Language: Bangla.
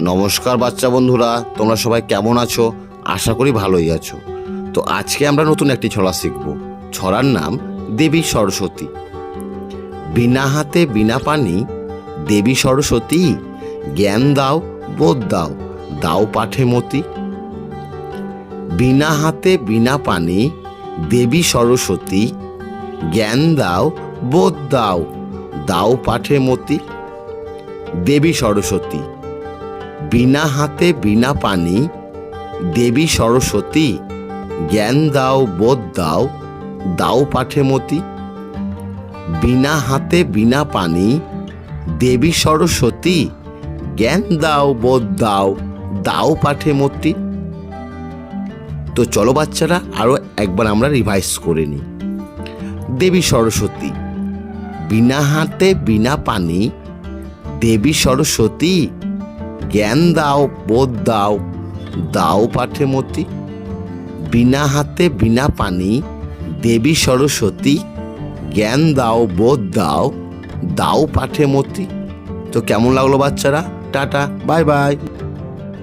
নমস্কার বাচ্চা বন্ধুরা, তোমরা সবাই কেমন আছো? আশা করি ভালোই আছো। তো আজকে আমরা নতুন একটি ছড়া শিখব। ছড়ার নাম দেবী সরস্বতী। বিনা হাতে বিনা পানি দেবী সরস্বতী, জ্ঞান দাও, বোধ দাও দাও পাঠে মতি। বিনা হাতে বিনা পানি দেবী সরস্বতী, জ্ঞান দাও, বোধ দাও দাও পাঠে মতি। দেবী সরস্বতী বিনা হাতে, বিনা পানি, দেবী সরস্বতী, জ্ঞান দাও, বোধ দাও দাও পাঠে মতি বিনা হাতে, বিনা পানি, দেবী সরস্বতী, জ্ঞান দাও, বোধ দাও দাও পাঠে মতি তো চলো বাচ্চারা আরও একবার আমরা রিভাইজ করে নিই। দেবী সরস্বতী, বিনা হাতে, বিনা পানি, দেবী সরস্বতী জ্ঞান দাও, বোধ দাও দাও পাঠে মতি। বিনা হাতে বিনা পানি, দেবী সরস্বতী, জ্ঞান দাও, বোধ দাও দাও পাঠে মতি। তো কেমন লাগল বাচ্চারা? Tata, bye bye.